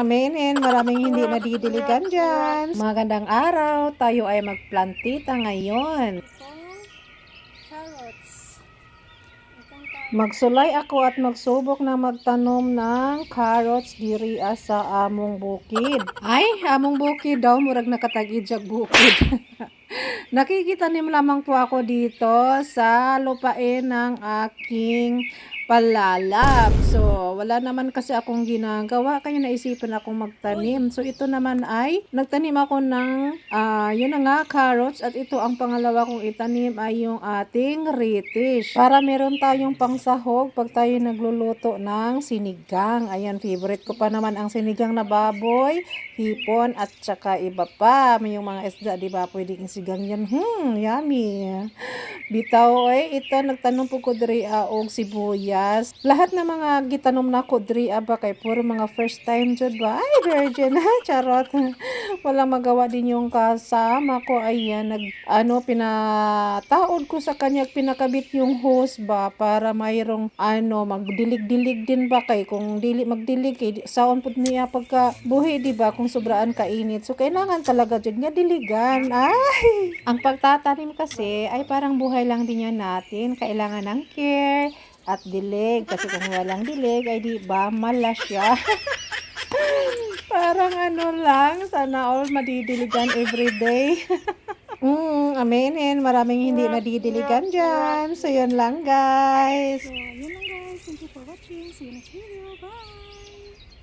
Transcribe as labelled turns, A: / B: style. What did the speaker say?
A: aminin. Maraming hindi nadidiligan dyan. Magandang araw. Tayo ay magplantita ngayon. Magsulay ako at magsubok na magtanom ng carrots diri ah, sa among bukid. Ay, among bukid daw, murag nakatagid sa bukid. Nakikita nim lamang po ako dito sa lupain ng aking palalab. So, wala naman kasi akong ginagawa, kaya naisipan akong magtanim. So, ito naman ay, nagtanim ako ng, ah, yun na nga, carrots. At ito ang pangalawa kong itanim ay yung ating retish. Para meron tayong pangsahog pag tayo nagluluto ng sinigang. Ayan, favorite ko pa naman ang sinigang na baboy, hipon, at saka iba pa. May yung mga isda, di ba? Pwedeng isigang yan. Hmm, yummy. Bitaw, eh, ito, nagtanong po ko diri ah, og sibuyas. Lahat ng mga gitanom na ko diri ah, ba kay puro mga first time jud ba? Ay, virgin ha, charot. Walang magawa din yung kasama ko. Ayan, nag, ano, pinataod ko sa kanya, pinakabit yung hose ba para mayroong, ano, magdilig-dilig din ba kay kung dili magdilig kay saon pud niya pagka buhi di ba kung sobraan kainit. So kailangan talaga jud nga diligan. Ay, ang pagtatanim kasi ay parang buhay lang din yan natin. Kailangan ng care at dilig. Kasi kung walang dilig, ay di ba mala siya. Parang ano lang, sana all madidiligan everyday. mm, aminin. Maraming hindi madidiligan dyan. So, yun lang guys.
B: So, yun lang guys. Thank you for watching. See you next video. Bye!